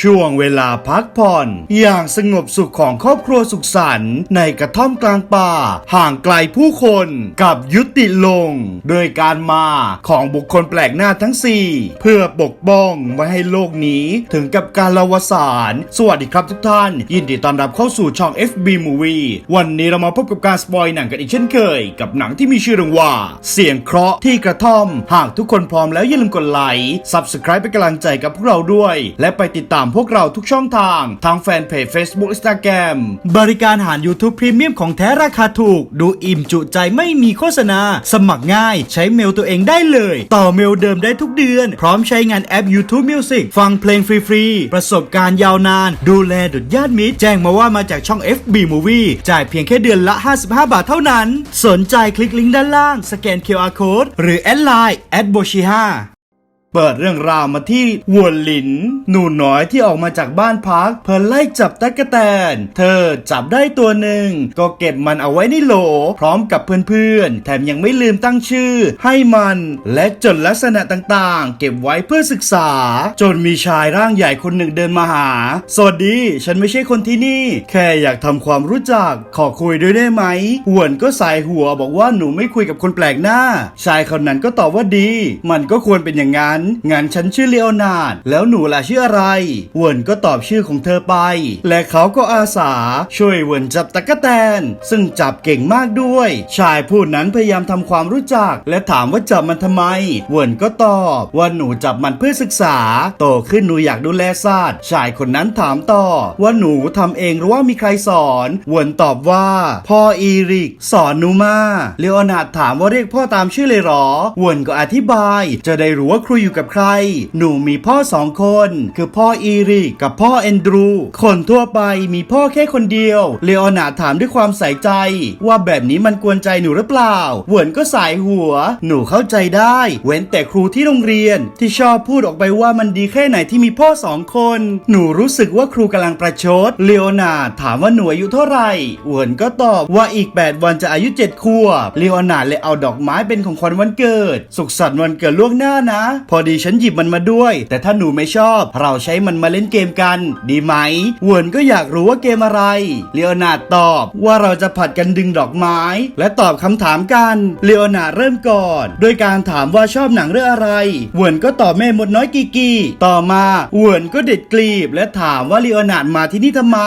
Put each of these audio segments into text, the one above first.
ช่วงเวลาพักผ่อน อย่างสงบสุขของครอบครัวสุขสันต์ในกระท่อมกลางป่า ห่างไกลผู้คนกับยุติลง โดยการมาของบุคคลแปลกหน้าทั้ง 4 เพื่อปกป้องไม่ให้โลกนี้ถึงกับการลาวสาร สวัสดีครับทุกท่าน ยินดีต้อนรับเข้าสู่ช่อง FB Movie วันนี้เรามาพบกับการสปอยหนังกันอีกเช่นเคย กับหนังที่มีชื่อเรื่องว่า เสียงเคราะห์ที่กระท่อม หากทุกคนพร้อมแล้วอย่าลืมกดไลค์ Subscribe เป็นกำลังใจกับพวกเราด้วย และไปติดตามามพวกเราทุกช่องทาง ทางแฟนเพจ Facebook Instagram บริการหาร YouTube Premium ของแท้ราคาถูก ดูอิ่มจุใจไม่มีโฆษณา สมัครง่าย ใช้เมลตัวเองได้เลย ต่อเมลเดิมได้ทุกเดือน พร้อมใช้งานแอป YouTube Music ฟังเพลงฟรีๆ ประสบการณ์ยาวนาน ดูแลดุดญาติมิตร แจ้งมาว่ามาจากช่อง FB Movie จ่ายเพียงแค่เดือนละ 55 บาทเท่านั้น สนใจคลิกลิงก์ด้านล่าง สแกน QR Code หรือแอดไลน์แอดโบชิฮา เปิดเรื่องราวมาที่วัวหลิน หนูน้อยที่ออกมาจากบ้านพัก เพื่อไล่จับตั๊กแตน เธอจับได้ตัวหนึ่ง ก็เก็บมันเอาไว้ในโหล พร้อมกับเพื่อนๆ แถมยังไม่ลืมตั้งชื่อ ให้มัน และจดลักษณะต่างๆ เก็บไว้เพื่อศึกษา จนมีชายร่างใหญ่คนหนึ่งเดินมาหา สวัสดี ฉันไม่ใช่คนที่นี่ แค่อยากทำความรู้จัก ขอคุยด้วยได้ไหมหวนก็สายหัวบอกว่าหนูไม่คุยกับคนแปลกหน้า ชายคนนั้นก็ตอบว่าดี มันก็ควรเป็นอย่างนั้นงั้นฉันชื่อเลโอนาร์ดแล้วหนูล่ะชื่ออะไร เวิร์นก็ตอบชื่อของเธอไป และเขาก็อาสาช่วยเวิร์นจับตะกแตน ซึ่งจับเก่งมากด้วย ชายผู้นั้นพยายามทำความรู้จัก และถามว่าจับมันทำไม เวิร์นก็ตอบว่าหนูจับมันเพื่อศึกษา โตขึ้นหนูอยากดูแลสัตว์ชายคนนั้นถามต่อ ว่าหนูทำเองหรือว่ามีใครสอน เวิร์นตอบว่า พ่ออีริก สอนหนูมาเลโอนาร์ดถามว่าเรียกพ่อตามชื่อเลยหรอ เวิร์นก็อธิบาย จะได้รู้ว่าครูอยู่กับใคร หนูมีพ่อสองคน คือพ่ออีริกกับพ่อเอนดรู คนทั่วไปมีพ่อแค่คนเดียว เลโอนาถามด้วยความใส่ใจ ว่าแบบนี้มันกวนใจหนูหรือเปล่าเวิร์นก็สายหัว หนูเข้าใจได้ เว้นแต่ครูที่โรงเรียน ที่ชอบพูดออกไปว่ามันดีแค่ไหนที่มีพ่อสองคน หนูรู้สึกว่าครูกำลังประชด เลโอนาถามว่าหนูอายุเท่าไหร่เวิร์นก็ตอบว่าอีก 8 วันจะอายุ7ขวบเลโอนาเลยเอาดอกไม้เป็นของขวัญวันเกิด สุขสันต์วันเกิดล่วงหน้านะพอดีฉันหยิบมันมาด้วย แต่ถ้าหนูไม่ชอบ เราใช้มันมาเล่นเกมกัน ดีไหมเวิร์นก็อยากรู้ว่าเกมอะไรเลโอนาร์ดตอบว่าเราจะผัดกันดึงดอกไม้ และตอบคำถามกันเลโอนาร์ดเริ่มก่อน โดยการถามว่าชอบหนังเรื่องอะไรเวิร์นก็ตอบแม่มดน้อยกีกีต่อมาเวิร์นก็เด็ดกลีบ และถามว่าเลโอนาร์ดมาที่นี่ทำไม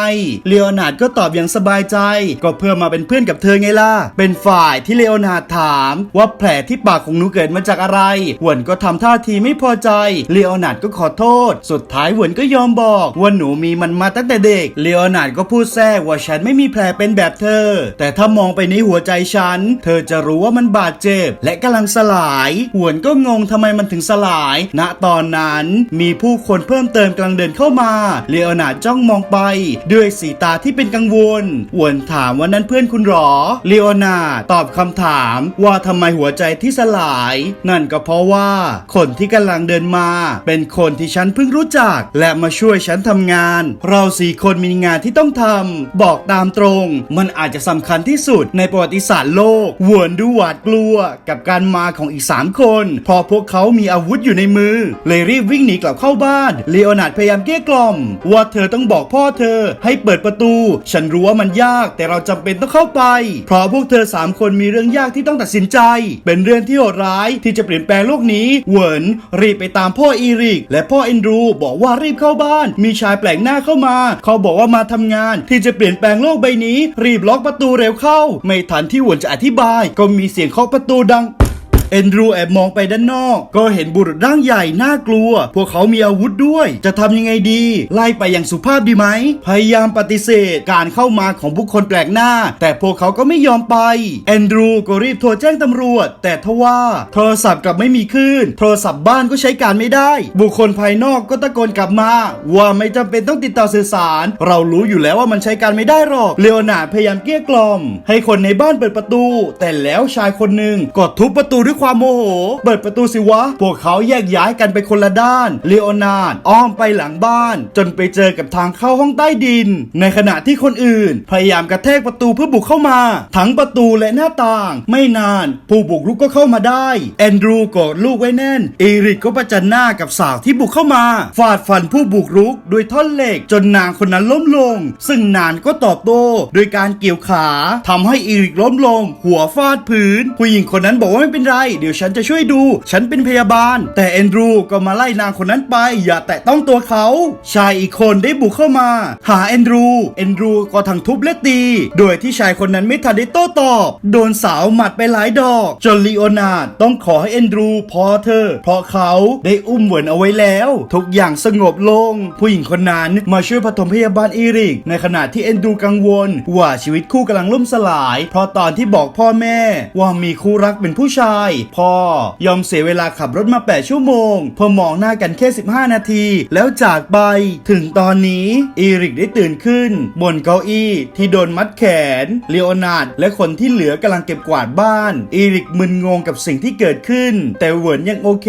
เลโอนาร์ดก็ตอบอย่างสบายใจ ก็เพื่อมาเป็นเพื่อนกับเธอไงล่ะเป็นฝ่ายที่เลโอนาร์ดถาม ว่าแผลที่ปากของหนูเกิดมาจากอะไรเวิร์นก็ทำท่าทีไม่พอใจเลโอนาร์ดก็ขอโทษ สุดท้ายเวิร์นก็ยอมบอกว่าหนูมีมันมาตั้งแต่เด็กเลโอนาร์ดก็พูดแทรกว่าฉันไม่มีแผลเป็นแบบเธอ แต่ถ้ามองไปในหัวใจฉัน เธอจะรู้ว่ามันบาดเจ็บ และกำลังสลายหวนก็งงทำไมมันถึงสลาย ณตอนนั้นมีผู้คนเพิ่มเติมกำลังเดินเข้ามาเลโอนาร์ดจ้องมองไป ด้วยสีตาที่เป็นกังวลหวนถามว่านั่นเพื่อนคุณหรอเลโอนาร์ดตอบคำถามว่าทำไมหัวใจที่สลาย นั่นก็เพราะว่าคนที่กำลังเดินมา เป็นคนที่ฉันเพิ่งรู้จัก และมาช่วยฉันทำงาน เราสี่คนมีงานที่ต้องทำบอกตามตรง มันอาจจะสำคัญที่สุดในประวัติศาสตร์โลกหวนดูหวาดกลัว กับการมาของอีก 3 คน พอพวกเขามีอาวุธอยู่ในมือ เลยรีบวิ่งหนีกลับเข้าบ้านเลโอนาร์ดพยายามเกลี้ยกล่อม ว่าเธอต้องบอกพ่อเธอให้เปิดประตู ฉันรู้ว่ามันยากแต่เราจำเป็นต้องเข้าไป เพราะพวกเธอ 3 คนมีเรื่องยากที่ต้องตัดสินใจ เป็นเรื่องที่โหดร้ายที่จะเปลี่ยนแปลงโลกนี้ เหวินรีบไปตามพ่ออีริก และพ่อเอนดรูบอกว่ารีบเข้าบ้าน มีชายแปลกหน้าเข้ามา เขาบอกว่ามาทำงาน ที่จะเปลี่ยนแปลงโลกใบนี้ รีบล็อกประตูเร็วเข้า ไม่ทันที่หวนจะอธิบาย ก็มีเสียงเคาะประตูดัง เอนดรูแอบมองไปด้านนอก ก็เห็นบุรุษร่างใหญ่น่ากลัว พวกเขามีอาวุธด้วย จะทำยังไงดี ไล่ไปอย่างสุภาพดีไหม พยายามปฏิเสธการเข้ามาของบุคคลแปลกหน้า แต่พวกเขาก็ไม่ยอมไปแอนดรูก็รีบโทรแจ้งตำรวจ แต่ทว่าโทรศัพท์กลับไม่มีคลื่นโทรศัพท์บ้านก็ใช้การไม่ได้ บุคคลภายนอกก็ตะโกนกลับมา ว่าไม่จำเป็นต้องติดต่อสื่อสาร เรารู้อยู่แล้วว่ามันใช้การไม่ได้หรอกเลโอนาพยายามเกลี้ยกล่อม ให้คนในบ้านเปิดประตู แต่แล้วชายคนหนึ่งก็ทุบประตูด้วยด้วยความโมโห เปิดประตูสิวะ พวกเขาแยกย้ายกันไปคนละด้าน เลโอนาร์ดอ้อมไปหลังบ้าน จนไปเจอกับทางเข้าห้องใต้ดิน ในขณะที่คนอื่น พยายามกระแทกประตูเพื่อบุกเข้ามา ทั้งประตูและหน้าต่าง ไม่นาน ผู้บุกรุกก็เข้ามาได้ แอนดรูกอดลูกไว้แน่นเอริกก็ประจันหน้ากับสาวที่บุกเข้ามา ฟาดฟันผู้บุกรุกด้วยท่อนเหล็ก จนนางคนนั้นล้มลง ซึ่งนานก็ตอบโต้โดยการเกี่ยวขาทำให้เอริกล้มลง หัวฟาดพื้น ผู้หญิงคนนั้นบอกว่าไม่เป็นไรเดี๋ยวฉันจะช่วยดู ฉันเป็นพยาบาล แต่แอนดรูก็มาไล่นางคนนั้นไป อย่าแตะต้องตัวเขา ชายอีกคนได้บุกเข้ามา หาแอนดรูแอนดรูก็ทั้งทุบและตี โดยที่ชายคนนั้นไม่ทันได้โต้ตอบ โดนสาวหมัดไปหลายดอก จนลีโอนาร์ดต้องขอให้แอนดรูพอเธอ เพราะเขาได้อุ้มเหวินเอาไว้แล้ว ทุกอย่างสงบลง ผู้หญิงคนนั้นมาช่วยปฐมพยาบาลอีริก ในขณะที่แอนดรูกังวล ว่าชีวิตคู่กำลังล่มสลาย เพราะตอนที่บอกพ่อแม่ ว่ามีคู่รักเป็นผู้ชายพ่อยอมเสียเวลาขับรถมา 8 ชั่วโมงเพื่อมองหน้ากันแค่ 15 นาที แล้วจากไป ถึงตอนนี้อีริกได้ตื่นขึ้น บนเก้าอี้ที่โดนมัดแขนเลโอนาร์ดและคนที่เหลือกำลังเก็บกวาดบ้านอีริกมึนงงกับสิ่งที่เกิดขึ้น แต่เหวินยังโอเค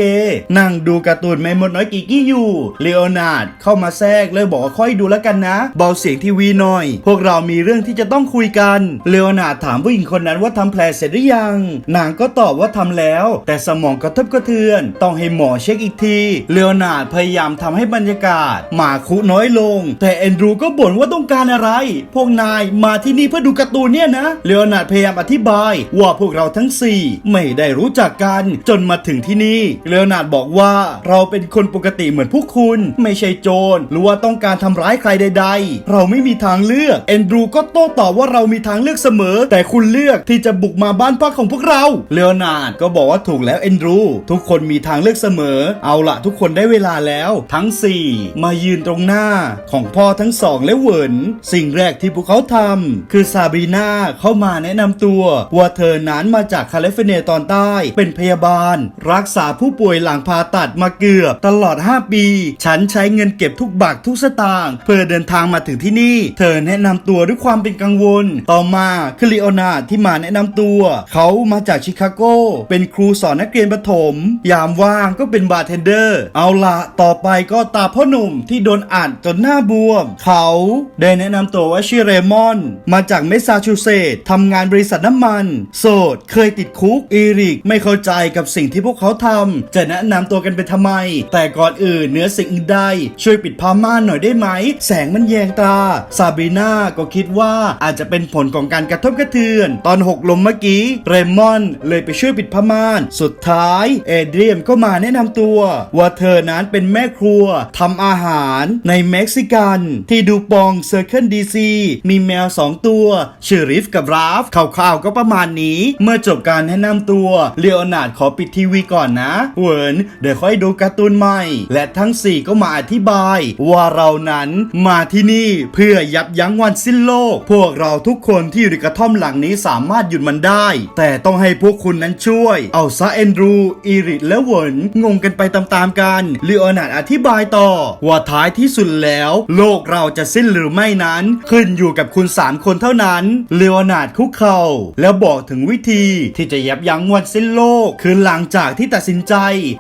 นั่งดูการ์ตูนแมมมดน้อยกิกกี้อยู่เลโอนาร์ดเข้ามาแทรกเลยบอกว่าค่อยดูแล้วกันนะ เบาเสียงทีวีหน่อย พวกเรามีเรื่องที่จะต้องคุยกันเลโอนาร์ดถามผู้หญิงคนนั้นว่าทำแผลเสร็จหรือยัง นางก็ตอบว่าทำแล้ว แต่สมองกระทบกระเทือน ต้องให้หมอเช็คอีกที เลโอนาร์ดพยายามทำให้บรรยากาศหมาคุน้อยลง แต่แอนดรูก็บ่นว่าต้องการอะไร พวกนายมาที่นี่เพื่อดูการ์ตูนเนี่ยนะ เลโอนาร์ดพยายามอธิบาย ว่าพวกเราทั้งสี่ไม่ได้รู้จักกันจนมาถึงที่นี่ เลโอนาร์ดบอกว่าเราเป็นคนปกติเหมือนพวกคุณ ไม่ใช่โจรหรือว่าต้องการทำร้ายใครใด ๆ เราไม่มีทางเลือกแอนดรูก็โต้ตอบว่าเรามีทางเลือกเสมอ แต่คุณเลือกที่จะบุกมาบ้านพักของพวกเรา เลโอนาร์ดก็บอกว่าถูกแล้วแอนดรู ทุกคนมีทางเลือกเสมอ เอาละทุกคนได้เวลาแล้ว ทั้ง 4 มายืนตรงหน้าของพ่อทั้งสองและเหวินสิ่งแรกที่พวกเขาทำคือซาบรีนาเข้ามาแนะนำตัว ว่าเธอนั้นมาจากแคลิฟอร์เนียตอนใต้ เป็นพยาบาล รักษาผู้ป่วยหลังผ่าตัดมาเกือบ ตลอด 5 ปี ฉันใช้เงินเก็บทุกบาททุกสตางค์เพื่อเดินทางมาถึงที่นี่ เธอแนะนำตัวด้วยความเป็นกังวล ต่อมาคือลีโอนาที่มาแนะนำตัว เขามาจากชิคาโกเป็น็นครูสอนนักเรียนประถม ยามว่างก็เป็นบาร์เทนเดอร์ เอาละต่อไปก็ตาพ่อหนุ่มที่โดนอัดจนหน้าบวม เขาได้แนะนำตัวว่าชื่อเรมอน มาจากเมสซาชูเซตส์ทำงานบริษัทน้ำมัน โสด เคยติดคุกอีริก ไม่เข้าใจกับสิ่งที่พวกเขาทำจะแนะนำตัวกันไปทำไม แต่ก่อนอื่นเนื้อสิ่งอื่นใดช่วยปิดผ้าม่านหน่อยได้ไหม แสงมันแยงตาซาบรีนาก็คิดว่าอาจจะเป็นผลของการกระทบกระเทือน ตอนหกลมเมื่อกี้เรมอนเลยไปช่วยปิดผ้ามาน สุดท้ายเอเดรียมก็มาแนะนำตัว ว่าเธอนั้นเป็นแม่ครัวทำอาหารในเม็กซิกัน ที่ดูปองเซอร์เคิลดีซีมีแมวสองตัวชื่อริฟกับราฟข่าวๆก็ประมาณนี้ เมื่อจบการแนะนำตัวเลโอนาร์ดขอปิดทีวีก่อนนะเวิร์นเดี๋ยวค่อยดูการ์ตูนใหม่ และทั้ง 4 ก็มาอธิบาย ว่าเรานั้นมาที่นี่เพื่อยับยั้งวันสิ้นโลก พวกเราทุกคนที่อยู่ในกระท่อมหลังนี้สามารถหยุดมันได้ แต่ต้องให้พวกคุณนั้นช่วยเอาซะแอนดรู อีริดและเวิร์นงงกันไปตามๆกันเลโอนาร์ดอธิบายต่อ ว่าท้ายที่สุดแล้ว โลกเราจะสิ้นหรือไม่นั้น ขึ้นอยู่กับคุณสามคนเท่านั้นเลโอนาร์ดคุกเข่าแล้วบอกถึงวิธีที่จะยับยั้งวันสิ้นโลก คือหลังจากที่ตัดสินใจ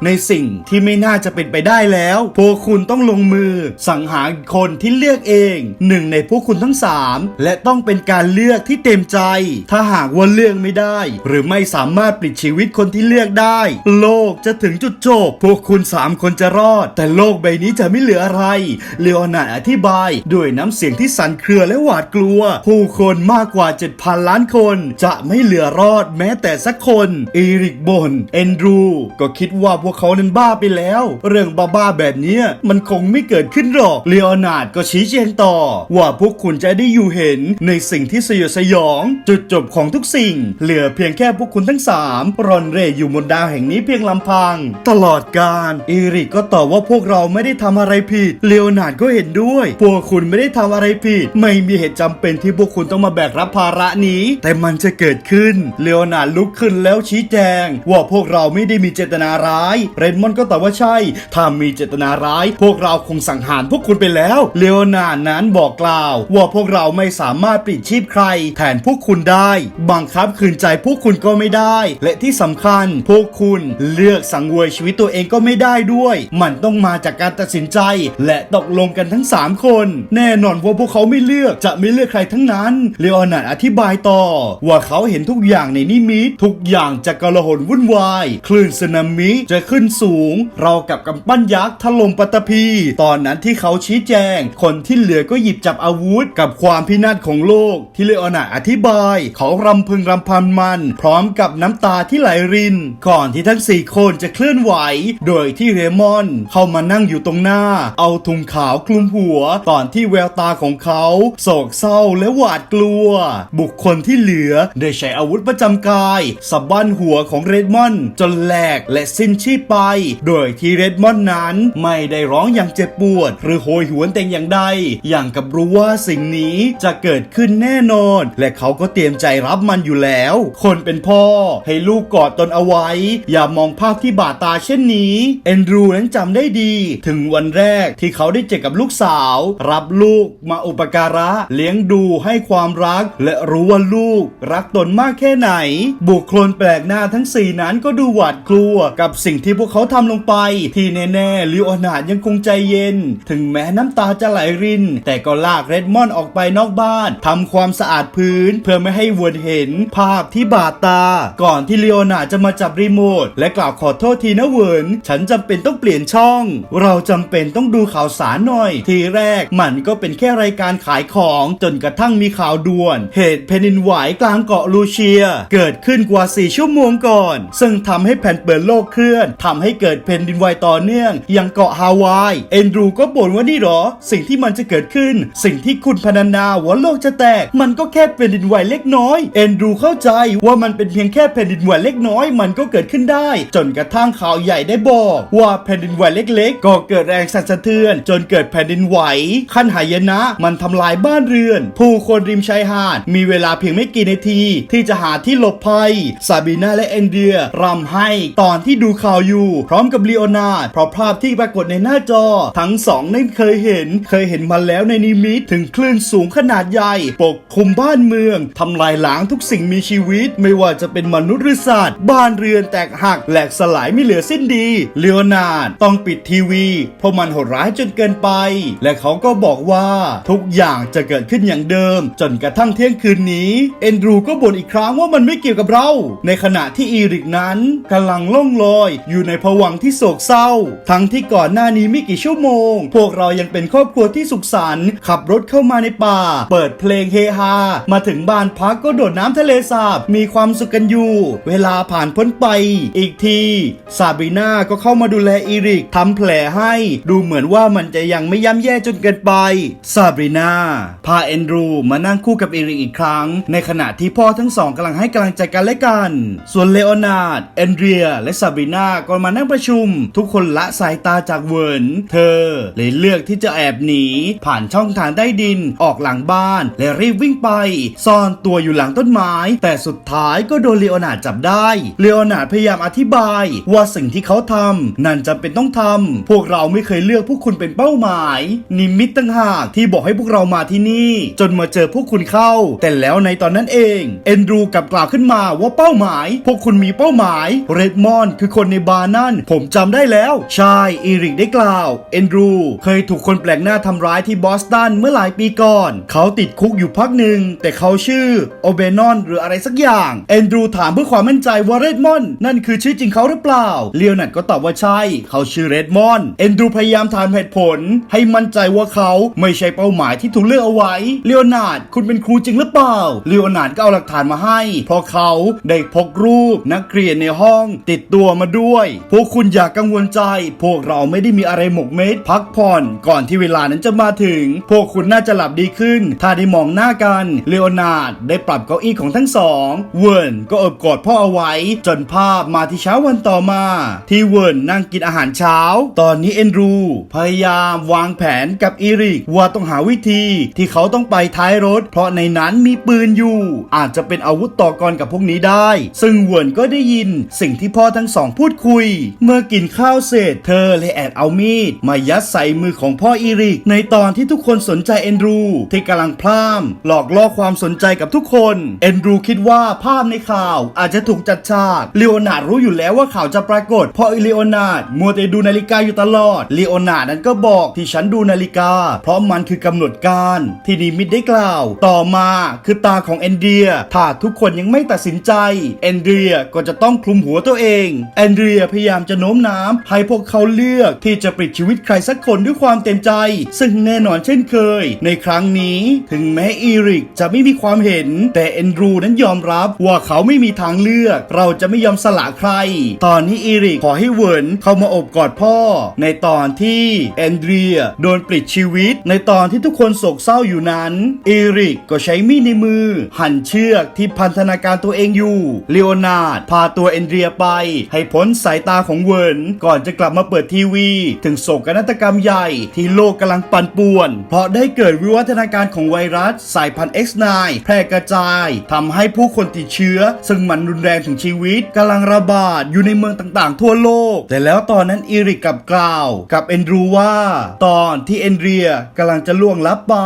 ในสิ่งที่ไม่น่าจะเป็นไปได้แล้ว พวกคุณต้องลงมือ สังหารคนที่เลือกเองหนึ่งในพวกคุณทั้งสามและต้องเป็นการเลือกที่เต็มใจ ถ้าหากว่าเลือกไม่ได้ หรือไม่สามารถปลิดชีวิตวิตคนที่เลือกได้ โลกจะถึงจุดจบ พวกคุณสามคนจะรอด แต่โลกใบนี้จะไม่เหลืออะไรเลโอนาร์ดอธิบายด้วยน้ำเสียงที่สั่นเครือและหวาดกลัว ผู้คนมากกว่า 7,000 ล้านคน จะไม่เหลือรอดแม้แต่สักคนเอริกบนเอนดรู ก็คิดว่าพวกเขานั้นบ้าไปแล้ว เรื่องบ้าๆแบบนี้มันคงไม่เกิดขึ้นหรอกเลโอนาร์ดก็ชี้แจงต่อ ว่าพวกคุณจะได้อยู่เห็นในสิ่งที่สยดสยอง จุดจบของทุกสิ่ง เหลือเพียงแค่พวกคุณทั้งสามรอนเร่อยู่บนดาวแห่งนี้เพียงลำพัง ตลอดการเอริกก็ตอบว่าพวกเราไม่ได้ทำอะไรผิดเลโอนาร์ดก็เห็นด้วย พวกคุณไม่ได้ทำอะไรผิด ไม่มีเหตุจำเป็นที่พวกคุณต้องมาแบกรับภาระนี้ แต่มันจะเกิดขึ้นเลโอนาร์ดลุกขึ้นแล้วชี้แจง ว่าพวกเราไม่ได้มีเจตนาร้าย เรนมอนด์ก็ตอบว่าใช่ ถ้ามีเจตนาร้าย พวกเราคงสังหารพวกคุณไปแล้วเลโอนาร์ดนั้นบอกกล่าว ว่าพวกเราไม่สามารถปลิดชีพใคร แทนพวกคุณได้ บังคับคืนใจพวกคุณก็ไม่ได้ และที่สำคัญ พวกคุณเลือกสังเวยชีวิตตัวเองก็ไม่ได้ด้วย มันต้องมาจากการตัดสินใจ และตกลงกันทั้ง 3 คน แน่นอนว่าพวกเขาไม่เลือกจะไม่เลือกใครทั้งนั้นเลโอนาร์ดอธิบายต่อ ว่าเขาเห็นทุกอย่างในนิมิตทุกอย่างจะกระหนวุ่นวายคลื่นสึนามิจะขึ้นสูง เรากับกำปั้นยักษ์ถล่มปัตตภีตอนนั้นที่เขาชี้แจง คนที่เหลือก็หยิบจับอาวุธ กับความพินาศของโลก ที่เลโอนาร์ดอธิบาย เขารำพึงรำพันมัน พร้อมกับน้ำตาที่ไหลริน ก่อนที่ทั้งสี่คนจะเคลื่อนไหว โดยที่เรมอนเข้ามานั่งอยู่ตรงหน้า เอาถุงขาวคลุมหัว ตอนที่แววตาของเขาโศกเศร้าและหวาดกลัว บุคคลที่เหลือได้ใช้อาวุธประจำกายสะบั้นหัวของเรดมอน จนแหลกและสิ้นชีพไป โดยที่เรดมอนนั้นไม่ได้ร้องอย่างเจ็บปวด หรือโหยหวนแต่อย่างใด อย่างกับรู้ว่าสิ่งนี้จะเกิดขึ้นแน่นอน และเขาก็เตรียมใจรับมันอยู่แล้ว คนเป็นพ่อให้ลูกกอดตนเอาไว้ อย่ามองภาพที่บาดตาเช่นนี้แอนดรูนั้นจำได้ดี ถึงวันแรกที่เขาได้เจอกับลูกสาว รับลูกมาอุปการะ เลี้ยงดูให้ความรัก และรู้ว่าลูก รักตนมากแค่ไหน บุคคลแปลกหน้าทั้งสี่นั้นก็ดูหวาดกลัวกับสิ่งที่พวกเขาทำลงไป ที่แน่ๆลิโอนาร์ดยังคงใจเย็น ถึงแม้น้ำตาจะไหลริน แต่ก็ลากเรดมอนด์ออกไปนอกบ้านทำความสะอาดพื้นเพื่อไม่ให้วนเห็นภาพที่บาดตา ก่อนที่ลีโอนาจะมาจับรีโมทและกล่าวขอโทษทีนะเวิร์นฉันจำเป็นต้องเปลี่ยนช่อง เราจำเป็นต้องดูข่าวสารหน่อย ทีแรกมันก็เป็นแค่รายการขายของจนกระทั่งมีข่าวด่วน เหตุแผ่นดินไหวกลางเกาะลูเชีย เกิดขึ้นกว่า 4 ชั่วโมงก่อน ซึ่งทำให้แผ่นเปิดโลกเคลื่อนทำให้เกิดแผ่นดินไหวต่อเนื่อง ยังเกาะฮาวาย เอนดรูก็บ่นว่านี่หรอ สิ่งที่มันจะเกิดขึ้น สิ่งที่คุณพนันนาว่าโลกจะแตก มันก็แค่แผ่นดินไหวเล็กน้อย เอนดรูเข้าใจว่ามันเป็นเพียงแค่แผ่นดินไหวเล็กน้อยมันก็เกิดขึ้นได้ จนกระทั่งข่าวใหญ่ได้บอก ว่าแผ่นดินไหวเล็ก ๆ ก็เกิดแรงสั่นสะเทือน จนเกิดแผ่นดินไหว ขั้นหายนะมันทำลายบ้านเรือน ผู้คนริมชายหาด มีเวลาเพียงไม่กี่นาที ที่จะหาที่หลบภัยซาบีนาและเอนเดียรำให้ตอนที่ดูข่าวอยู่ พร้อมกับลีโอนาร์ดเพราะภาพที่ปรากฏในหน้าจอ ทั้งสองนั้นเคยเห็น เคยเห็นมาแล้วในนิมิตถึงคลื่นสูงขนาดใหญ่ ปกคลุมบ้านเมืองทำลายล้างทุกสิ่งมีชีวิต ไม่ว่าจะเป็นมนุษย์หรือสัตว์บ้านเรือนแตกหักแหลกสลายไม่เหลือสิ้นดี เลโอนาร์ดต้องปิดทีวี เพราะมันโหดร้ายจนเกินไป และเขาก็บอกว่าทุกอย่างจะเกิดขึ้นอย่างเดิม จนกระทั่งเที่ยงคืนนี้ เอนดรูก็บ่นอีกครั้งว่ามันไม่เกี่ยวกับเรา ในขณะที่อีริกนั้นกำลังล่องลอย อยู่ในภวังที่โศกเศร้า ทั้งที่ก่อนหน้านี้ไม่กี่ชั่วโมง พวกเรายังเป็นครอบครัวที่สุขสันต์ขับรถเข้ามาในป่า เปิดเพลงเฮฮามาถึงบ้านพักก็โดดน้ำทะเลสาบมีความสุขกันอยู่ เวลาาผ่านพ้นไป อีกทีซาบีนาก็เข้ามาดูแลอีริกทำแผลให้ดูเหมือนว่ามันจะยังไม่ย่ำแย่จนเกินไปซาบีนาพาเอนดรูมานั่งคู่กับอีริกอีกครั้ง ในขณะที่พ่อทั้งสองกำลังให้กำลังใจกันและกัน ส่วนเลโอนาร์ดแอนเดรีย และซาบีนาก็มานั่งประชุม ทุกคนละสายตาจากเวิร์นเธอเลยเลือกที่จะแอบหนี ผ่านช่องทางใต้ดินออกหลังบ้าน และรีบวิ่งไป ซ่อนตัวอยู่หลังต้นไม้ แต่สุดท้ายก็โดนเลโอนาร์ดจับได้เลโอนาร์ดพยายามอธิบาย ว่าสิ่งที่เขาทำนั่นจำเป็นต้องทำพวกเราไม่เคยเลือกพวกคุณเป็นเป้าหมาย นิมิตตั้งหากที่บอกให้พวกเรามาที่นี่ จนมาเจอพวกคุณเข้า แต่แล้วในตอนนั้นเองเอนดรูกลับกล่าวขึ้นมาว่าเป้าหมาย พวกคุณมีเป้าหมายเรดมอนด์คือคนในบาร์นั่น ผมจำได้แล้วใช่อีริกได้กล่าวเอนดรูเคยถูกคนแปลกหน้าทำร้ายที่บอสตันเมื่อหลายปีก่อน เขาติดคุกอยู่พักหนึ่งแต่เขาชื่อโอเบนอนหรืออะไรสักอย่างเอนดรูถามเพื่อความมั่นใจจว่าเรดมอนด์นั่นคือชื่อจริงเขาหรือเปล่าเลโอนาร์ดก็ตอบว่าใช่ เขาชื่อเรดมอนด์เอนดูพยายามถามเหตุผล ให้มั่นใจว่าเขาไม่ใช่เป้าหมายที่ถูกเลือกเอาไว้เลโอนาดคุณเป็นครูจริงหรือเปล่าเลโอนาดก็เอาหลักฐานมาให้ เพราะเขาได้พกรูปนักเรียนในห้อง ติดตัวมาด้วย พวกคุณอย่ากกังวลใจ พวกเราไม่ได้มีอะไรหมกเม็ดพักผ่อน ก่อนที่เวลานั้นจะมาถึง พวกคุณน่าจะหลับดีขึ้น ถ้าได้มองหน้ากันเลโอนาร์ดได้ปรับเก้าอี้ของทั้งสอง เวิร์นก็อบกอดพ่อเอาไว้จนภาพมาที่เช้าวันต่อมา ที่เวิร์นนั่งกินอาหารเช้า ตอนนี้เอนดรูพยายามวางแผนกับอีริกว่าต้องหาวิธีที่เขาต้องไปท้ายรถ เพราะในนั้นมีปืนอยู่ อาจจะเป็นอาวุธต่อกรกับพวกนี้ได้ ซึ่งเวิร์นก็ได้ยินสิ่งที่พ่อทั้งสองพูดคุย เมื่อกินข้าวเสร็จเธอเลยแอบเอามีดมายัดใส่มือของพ่ออีริก ในตอนที่ทุกคนสนใจเอนดรู ที่กำลังพร่ามหลอกล่อความสนใจกับทุกคน เอนดรูคิดว่าภาพในข่าวอาจจะถูกจัดฉากเลโอนาร์ดรู้อยู่แล้วว่าข่าวจะปรากฏ เพราะเลโอนาร์ดมัวแต่ดูนาฬิกาอยู่ตลอดเลโอนาร์ดนั้นก็บอกที่ฉันดูนาฬิกา เพราะมันคือกำหนดการ ที่นิมิดได้กล่าว ต่อมาคือตาของแอนเดีย ถ้าทุกคนยังไม่ตัดสินใจแอนเดียก็จะต้องคลุมหัวตัวเองแอนเดียพยายามจะโน้มน้าวให้พวกเขาเลือกที่จะปลิดชีวิตใครสักคนด้วยความเต็มใจ ซึ่งแน่นอนเช่นเคย ในครั้งนี้ถึงแม้อีริกจะไม่มีความเห็น แต่แอนดรูนั้นยอมรับว่าเขาไม่มีทางเลือกเราจะไม่ยอมสละใคร ตอนนี้อีริกขอให้เวิร์นเข้ามาอบกอดพ่อ ในตอนที่แอนเดรียโดนปลิดชีวิต ในตอนที่ทุกคนโศกเศร้าอยู่นั้นอีริกก็ใช้มีดในมือ หั่นเชือกที่พันธนาการตัวเองอยู่เลโอนาร์ดพาตัวแอนเดรียไป ให้พ้นสายตาของเวิร์นก่อนจะกลับมาเปิดทีวี ถึงโศกนาฏกรรมใหญ่ที่โลกกำลังปั่นป่วน เพราะได้เกิดวิวัฒนาการของไวรัสสายพันธุ์ X9 แพร่กระจายทำให้ผู้คนติดเชื้อซึ่งมันรุนแรงถึงชีวิตกำลังระบาดอยู่ในเมืองต่างๆ ทั่วโลก แต่แล้วตอนนั้นอีริกกับกล่าว กับเอนดรูว่า ตอนที่เอนเดียกำลังจะล่วงลับไป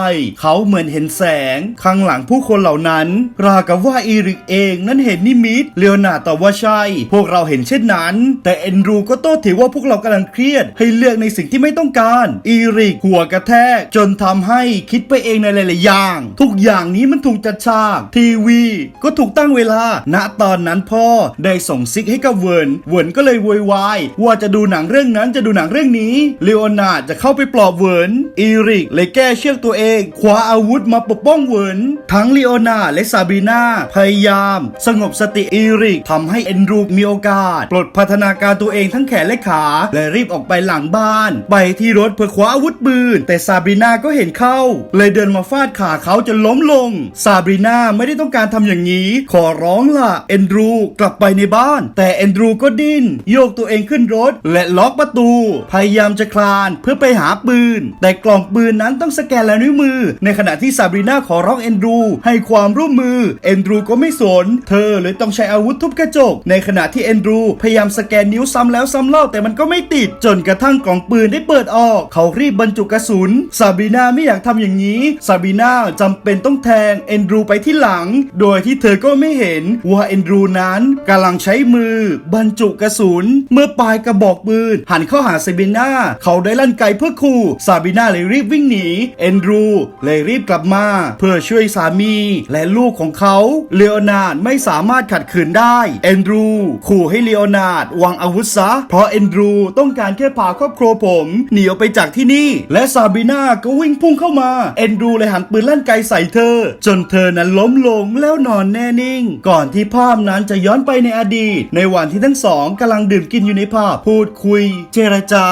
เขาเหมือนเห็นแสง ข้างหลังผู้คนเหล่านั้น ราวกับว่าอีริกเองนั้นเห็นนิมิตเลโอนาตอบว่าใช่ พวกเราเห็นเช่นนั้น แต่เอนดรูก็โต้เถียงว่าพวกเรากำลังเครียด ให้เลือกในสิ่งที่ไม่ต้องการอีริกหัวกระแทก จนทำให้คิดไปเองในหลายๆอย่าง ทุกอย่างนี้มันถูกจัดฉาก ทีวี ก็ถูกตั้งเวลา ณตอนนั้นพอ ได้ส่งซิกให้กับเวิร์นเวิร์นก็เลยโวยวายว่าจะดูหนังเรื่องนั้นจะดูหนังเรื่องนี้เลโอนาร์ดจะเข้าไปปลอบเวิร์นอีริกเลยแก้เชือกตัวเองคว้าอาวุธมาปกป้องเวิร์นทั้งเลโอนาร์ดและซาบีนาพยายาม สงบสติอีริกทำให้เอนดรูมีโอกาส ปลดพัฒนาการตัวเองทั้งแขนและขา และรีบออกไปหลังบ้าน ไปที่รถเพื่อคว้าอาวุธปืน แต่ซาบีนาก็เห็นเข้า เลยเดินมาฟาดขาเขาจนล้มลง ซาบีนาไม่ได้ต้องการทำอย่างนี้ ขอร้องล่ะ เอนดูกลับไปในบ้าน แต่เอนดรูก็ดิ้น โยกตัวเองขึ้นรถ และล็อกประตู พยายามจะคลานเพื่อไปหาปืน แต่กล่องปืนนั้นต้องสแกนลายนิ้วมือ ในขณะที่ซาบรีนาขอร้องเอนดรูให้ความร่วมมือเอนดรูก็ไม่สน เธอเลยต้องใช้อาวุธทุบกระจก ในขณะที่เอนดรูพยายามสแกนนิ้วซ้ำแล้วซ้ำเล่าแต่มันก็ไม่ติด จนกระทั่งกล่องปืนได้เปิดออก เขารีบบรรจุกระสุนซาบรีนาไม่อยากทำอย่างนี้ซาบรีนาจำเป็นต้องแทงเอนดรูไปที่หลัง โดยที่เธอก็ไม่เห็นว่าเอนดรูนั้นกำลังใช้มือ บรรจุกระสุน เมื่อปลายกระบอกปืน หันเข้าหาซาบรีนาเขาได้ลั่นไกเพื่อขู่ซาบรีนาเลยรีบวิ่งหนี เอนดรูเลยรีบกลับมา เพื่อช่วยสามีและลูกของเขาเลโอนาร์ดไม่สามารถขัดขืนได้เอนดรูขู่ให้เลโอนาร์ดวางอาวุธซะ เพราะเอนดรูต้องการแค่พาครอบครัวผมหนีออกไปจากที่นี่ และซาบรีนาก็วิ่งพุ่งเข้ามา เอนดรูเลยหันปืนลั่นไกใส่เธอ จนเธอนั้นล้มลงแล้วนอนแน่นิ่ง ก่อนที่ภาพนั้นจะย้อนไปในอดีต ในวันที่ทั้งสองกำลังดื่มกินอยู่ในภาพพูดคุย เจรจา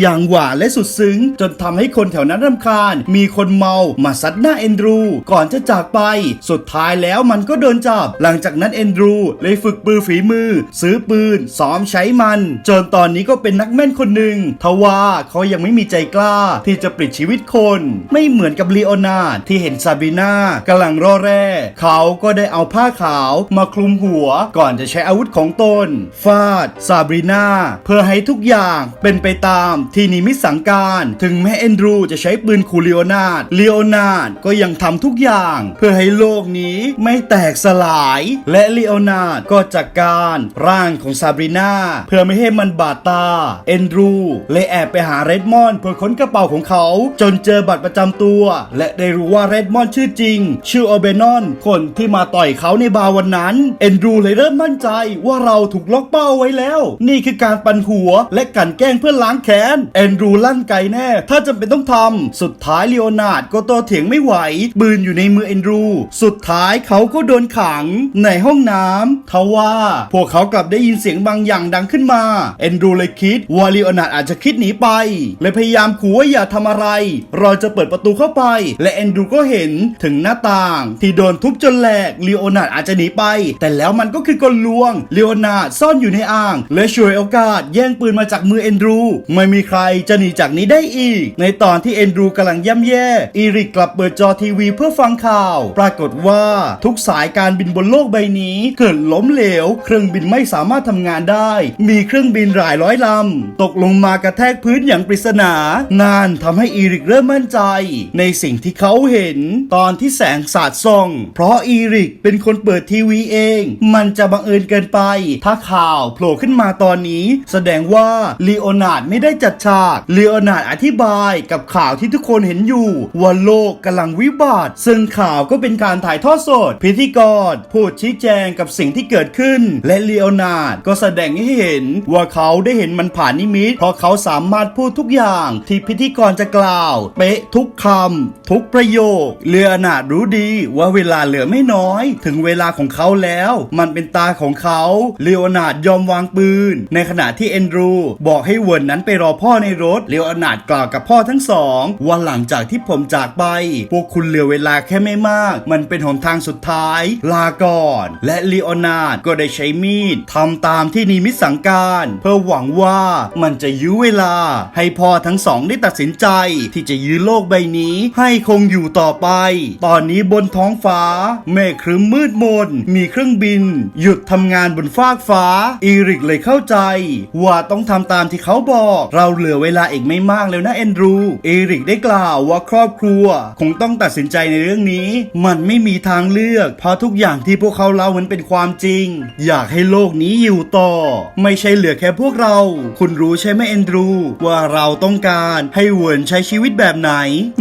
อย่างหวานและสุดซึ้ง จนทำให้คนแถวนั้นรำคาญ มีคนเมามาซัดหน้าเอนดรู ก่อนจะจากไป สุดท้ายแล้วมันก็โดนจับ หลังจากนั้นเอนดรูเลยฝึกปืนฝีมือ ซื้อปืนซ้อมใช้มัน จนตอนนี้ก็เป็นนักแม่นคนหนึ่งทว่าเขายังไม่มีใจกล้า ที่จะปลิดชีวิตคน ไม่เหมือนกับลีโอนาร์ที่เห็นซาบีนากำลังร่อแร่ เขาก็ได้เอาผ้าขาวมาคลุมหัวก่อนจะใช้อาวุธของตน ฟาด ซาบรีนาเพื่อให้ทุกอย่างเป็นไปตามที่นิมิตสั่งการ ถึงแม้เอนดรูจะใช้ปืนคูลีโอนาร์ดลีโอนาดก็ยังทำทุกอย่าง เพื่อให้โลกนี้ไม่แตกสลาย และลีโอนาดก็จัดการร่างของซาบรีนาเพื่อไม่ให้มันบาดตา เอนดรูเลยแอบไปหาเรดมอนเพื่อค้นกระเป๋าของเขา จนเจอบัตรประจำตัว และได้รู้ว่าเรดมอนชื่อจริง ชื่ออเบนอนคนที่มาต่อยเขาในบาร์วันนั้น เอนดรูเลยเริ่มมั่นใจว่าเราถูกล็อกเป้าไว้แล้ว นี่คือการปันหัวและกันแกล้งเพื่อล้างแค้นเอนดรูลั่นไกแน่ ถ้าจำเป็นต้องทำสุดท้ายเลโอนาร์ดก็โตเถียงไม่ไหวปืนอยู่ในมือเอนดรู สุดท้ายเขาก็โดนขังในห้องน้ำทว่า พวกเขากลับได้ยินเสียงบางอย่างดังขึ้นมาเอนดรูเลยคิดว่าเลโอนาร์ดอาจจะคิดหนีไปเลยพยายามขู่ว่าอย่าทำอะไร เราจะเปิดประตูเข้าไป และเอนดรูก็เห็นถึงหน้าต่าง ที่โดนทุบจนแหลกเลโอนาร์ดอาจจะหนีไป แต่แล้วมันก็คือกลลวงเลโอนาซ่อนอยู่ในอ่าง และช่วยโอกาสแย่งปืนมาจากมือเอนดรู ไม่มีใครจะหนีจากนี้ได้อีก ในตอนที่เอนดรูกำลังย่ำแย่อีริกกลับเปิดจอทีวีเพื่อฟังข่าว ปรากฏว่าทุกสายการบินบนโลกใบนี้เกิดล้มเหลว เครื่องบินไม่สามารถทำงานได้ มีเครื่องบินหลายร้อยลำตกลงมากระแทกพื้นอย่างปริศนานานทำให้อีริกเริ่มมั่นใจ ในสิ่งที่เขาเห็น ตอนที่แสงสาดส่อง เพราะอีริกเป็นคนเปิดทีวีเอง มันจะบังเอิญเกินไป ถ้าข่าวโผล่ขึ้นมาตอนนี้ แสดงว่าลีโอนาร์ดไม่ได้จัดฉากลีโอนาร์ดอธิบายกับข่าวที่ทุกคนเห็นอยู่ว่าโลกกำลังวิบัติ ซึ่งข่าวก็เป็นการถ่ายทอดสด พิธีกรพูดชี้แจงกับสิ่งที่เกิดขึ้น และลีโอนาร์ดก็แสดงให้เห็นว่าเขาได้เห็นมันผ่านนิมิต เพราะเขาสามารถพูดทุกอย่างที่พิธีกรจะกล่าว เป๊ะทุกคำทุกประโยคลีโอนาดรู้ดีว่าเวลาเหลือไม่น้อย ถึงเวลาของเขาแล้ว มันเป็นตาของเขาลีโอนาร์ดยอมวางปืน ในขณะที่เอนดรู บอกให้เวิร์นนั้นไปรอพ่อในรถลีโอนาร์ดกล่าวกับพ่อทั้งสองว่าหลังจากที่ผมจากไป พวกคุณเหลือเวลาแค่ไม่มาก มันเป็นหนทางสุดท้าย ลาก่อน และลีโอนาร์ดก็ได้ใช้มีดทำตามที่นิมิตสั่งการ เพื่อหวังว่ามันจะยื้อเวลา ให้พ่อทั้งสองได้ตัดสินใจ ที่จะยื้อโลกใบนี้ให้คงอยู่ต่อไป ตอนนี้บนท้องฟ้า เมฆครึ้มมืดมน มีเครื่องบิน หยุดทำงานบนฟากฟ้า อีริกเลยเข้าใจ ว่าต้องทำตามที่เขาบอก เราเหลือเวลาอีกไม่มากแล้วนะแอนดรู อีริกได้กล่าวว่าครอบครัว คงต้องตัดสินใจในเรื่องนี้ มันไม่มีทางเลือก เพราะทุกอย่างที่พวกเขาเล่ามันเป็นความจริง อยากให้โลกนี้อยู่ต่อ ไม่ใช่เหลือแค่พวกเรา คุณรู้ใช่ไหมแอนดรู ว่าเราต้องการให้เวิร์นใช้ชีวิตแบบไหน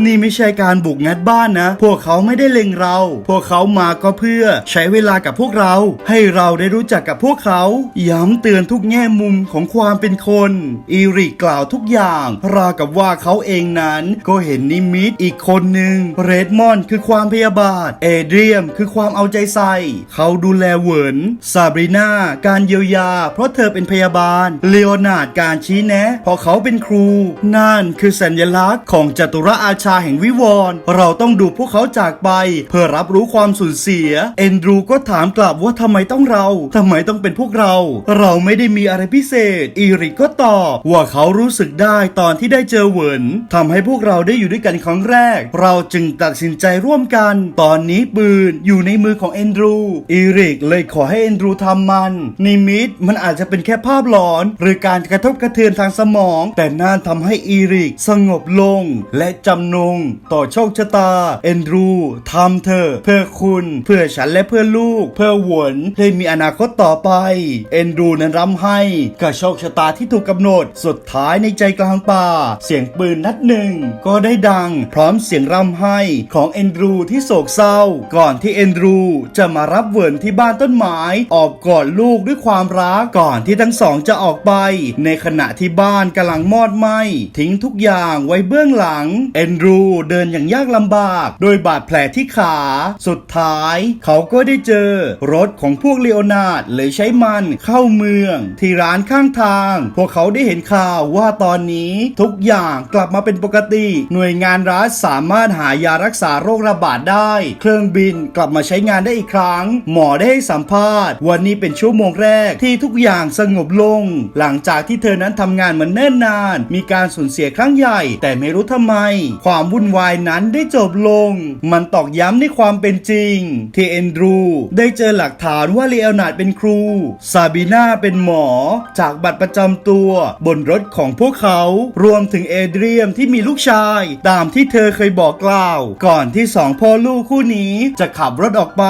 นี่ไม่ใช่การการบุกงัดบ้านนะ พวกเขาไม่ได้เล็งเรา พวกเขามาก็เพื่อใช้เวลากับพวกเรา ให้เราได้รู้จักกับพวกเขา ย้ำเตือนทุกแง่มุมของความเป็นคน อีริกกล่าวทุกอย่าง ราวกับว่าเขาเองนั้นก็เห็นนิมิตอีกคนหนึ่งเรดมอนด์คือความพยาบาท เอเดรียมคือความเอาใจใส่ เขาดูแลเหวินซาบรีนาการเยียวยา เพราะเธอเป็นพยาบาลเลโอนาร์ดการชี้แนะ เพราะเขาเป็นครู นั่นคือสัญลักษณ์ของจัตุรอาชาแห่งวิวรณ์เราต้องดูพวกเขาจากไป เพื่อรับรู้ความสูญเสีย เอนดรูก็ถามกลับว่าทำไมต้องเราทำไมต้องเป็นพวกเรา เราไม่ได้มีอะไรพิเศษ อีริกก็ตอบว่าเขารู้สึกได้ตอนที่ได้เจอเหวินทำให้พวกเราได้อยู่ด้วยกันครั้งแรก เราจึงตัดสินใจร่วมกัน ตอนนี้ปืนอยู่ในมือของเอนดรู อีริกเลยขอให้เอนดรูทำมันนิมิตมันอาจจะเป็นแค่ภาพหลอน หรือการกระทบกระเทือนทางสมอง แต่นั่นทำให้อีริกสงบลง และจำนงต่อโชคชะตา เอนดรูทำเธอ เพื่อคุณ เพื่อฉันและเพื่อลูก เพื่อหวนให้มีอนาคตต่อไป เอนดรูนั้นรำให้กับโชคชะตาที่ถูกกำหนด สุดท้ายในใจกลางป่า เสียงปืนนัดหนึ่ง ก็ได้ดัง พร้อมเสียงร่ำให้ของเอนดรูที่โศกเศร้า ก่อนที่เอนดรูจะมารับเวินที่บ้านต้นไม้ออกกอดลูกด้วยความรักก่อนที่ทั้งสองจะออกไป ในขณะที่บ้านกำลังมอดไหม้ทิ้งทุกอย่างไว้เบื้องหลัง เอนดรูเดินอย่างยากลำบาก โดยบาดแผลที่ขา สุดท้าย เขาก็ได้เจอ รถของพวกเลโอนาร์ดเลยใช้มันเข้าเมือง ที่ร้านข้างทาง พวกเขาได้เห็นข่าวว่าตอนนี้ทุกอย่างกลับมาเป็นปกติ หน่วยงานรัฐสามารถหายารักษาโรคระบาดได้ เครื่องบินกลับมาใช้งานได้อีกครั้ง หมอได้ให้สัมภาษณ์ วันนี้เป็นชั่วโมงแรกที่ทุกอย่างสงบลง หลังจากที่เธอนั้นทำงานเหมือนเนิ่นนาน มีการสูญเสียครั้งใหญ่ แต่ไม่รู้ทำไม ความวุ่นวายนั้นได้จบลง มันตอกย้ำในความเป็นจริง ที่เอนดรู ได้เจอหลักฐานว่าเลโอนาร์ดเป็นครู ซาบีนาเป็นหมอ จากบัตรประจำตัว บนรถของพวกเขา รวมถึงเอเดรียมที่มีลูกชาย ตามที่เธอเคยบอกกล่าว ก่อนที่สองพ่อลูกคู่นี้จะขับรถออกไป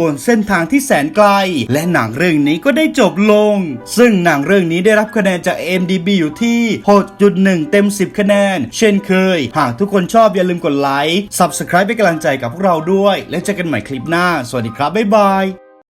บนเส้นทางที่แสนไกล และหนังเรื่องนี้ก็ได้จบลง ซึ่งหนังเรื่องนี้ได้รับคะแนนจาก MDB อยู่ที่ 6.1 เต็ม 10 คะแนน เช่นเคย หากทุกคนชอบอย่าลืมกดไลค์ Subscribe เป็นกำลังใจกับพวกเราด้วย แล้วเจอกันใหม่คลิปหน้า สวัสดีครับ บ๊ายบาย